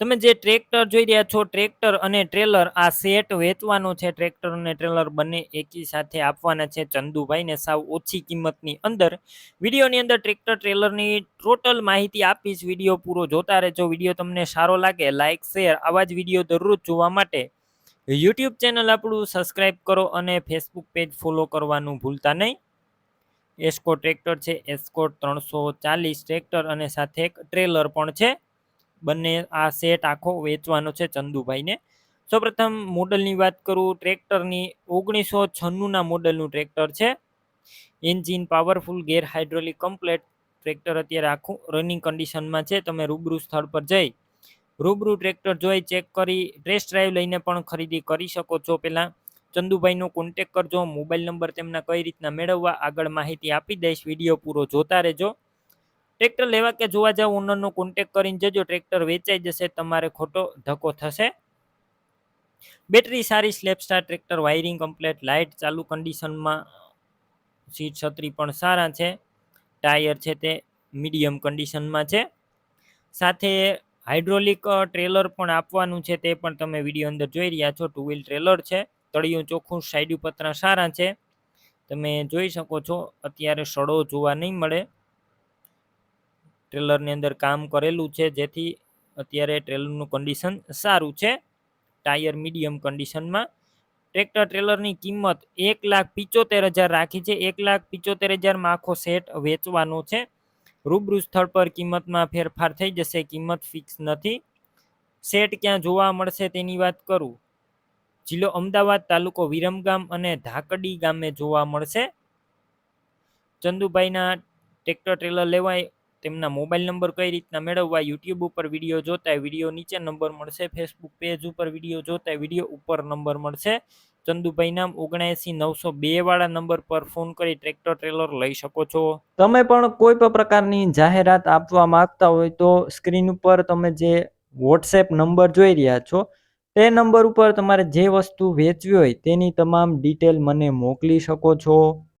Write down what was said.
તમે જે ટ્રેક્ટર જોઈ રહ્યા છો ટ્રેક્ટર અને ટ્રેલર આ સેટ વેચવાનો છે. ટ્રેક્ટર અને ટ્રેલર બંને એકી સાથે આપવાના છે. ચંદુભાઈને સાવ ઓછી કિંમતની અંદર. વિડીયોની અંદર ટ્રેક્ટર ટ્રેલરની ટોટલ માહિતી આપીશ. વીડિયો પૂરો જોતા રહેજો. વીડિયો તમને સારો લાગે લાઇક શેર આવા જ વીડિયો દરરોજ જોવા માટે યુટ્યુબ ચેનલ આપણું સબસ્ક્રાઈબ કરો અને ફેસબુક પેજ ફોલો કરવાનું ભૂલતા નહીં. એસ્કો ટ્રેક્ટર છે. એસ્કોટ ત્રણસો ચાલીસ ટ્રેક્ટર અને સાથે એક ટ્રેલર પણ છે. બંને આ સેટ આખો વેચવાનો છે ચંદુભાઈને. સૌપ્રથમ મોડલની વાત કરું, ટ્રેક્ટરની ઓગણીસો છન્નુંના મોડલનું ટ્રેક્ટર છે. Engine powerful gear hydraulic complete tractor અત્યારે આખું રનિંગ કન્ડિશનમાં છે. તમે રૂબરૂ સ્થળ પર જઈ રૂબરૂ ટ્રેક્ટર જોઈ, ચેક કરી ટેસ્ટ ડ્રાઈવ લઈને પણ ખરીદી કરી શકો છો. પહેલાં ચંદુભાઈનો કોન્ટેક કરજો મોબાઈલ નંબર તેમના કઈ રીતના મેળવવા, આગળ માહિતી આપી દઈશ. વીડિયો પૂરો જોતા રહેજો. ટ્રેક્ટર લેવા કે જોવા જાવ ઓનરનો કોન્ટેક કરીને જજો, ટ્રેક્ટર વેચાઈ જશે, તમારે ખોટો ધક્કો થશે. બેટરી સારી self start tractor wiring complete light ચાલુ કન્ડિશનમાં સીટ છત્રી પણ સારા છે. ટાયર છે તે મીડિયમ કન્ડિશનમાં છે. સાથે હાઇડ્રોલિક ટ્રેલર પણ આપવાનું છે તે પણ તમે વીડિયો અંદર જોઈ રહ્યા છો. ટુ વ્હીલ ટ્રેલર છે, તળિયું ચોખ્ખું સાઈડ પતરા સારા છે. તમે જોઈ શકો છો, અત્યારે સડો જોવા નહીં મળે. ટ્રેલરની અંદર કામ કરેલું છે, જેથી અત્યારે ટ્રેલરનું કન્ડિશન સારું છે. ટાયર મીડિયમ કન્ડિશનમાં ટ્રેક્ટર ટ્રેલરની કિંમત એક લાખ પિચોતેર હજાર રાખી છે. એક લાખ પિચોતેર હજારમાં આખો સેટ વેચવાનો છે. રૂબરૂ સ્થળ પર કિંમતમાં ફેરફાર થઈ જશે. કિંમત ફિક્સ નથી. સેટ ક્યાં જોવા મળશે તેની વાત કરું. જિલ્લો અમદાવાદ તાલુકો વિરમગામ અને ધાકડી ગામે જોવા મળશે. ચંદુભાઈના ટ્રેક્ટર ટ્રેલર લેવાય તેમના મોબાઈલ નંબર કઈ રીતના મેળવવા, યુટ્યુબ ઉપર વીડિયો જોતા વીડિયો નીચે નંબર મળશે, ફેસબુક પેજ ઉપર વીડિયો જોતા વીડિયો ઉપર નંબર મળશે. ચંદુભાઈ નામ ઓગણએંસી નવસો બે વાળા નંબર પર ફોન કરી ટ્રેક્ટર ટ્રેલર લઈ શકો છો. તમે પણ કોઈ પણ પ્રકારની જાહેરાત આપવા માંગતા હોય તો સ્ક્રીન ઉપર તમે જે વોટ્સએપ નંબર જોઈ રહ્યા છો, તે નંબર ઉપર તમારે જે વસ્તુ વેચવી હોય તેની તમામ ડિટેલ મને મોકલી શકો છો.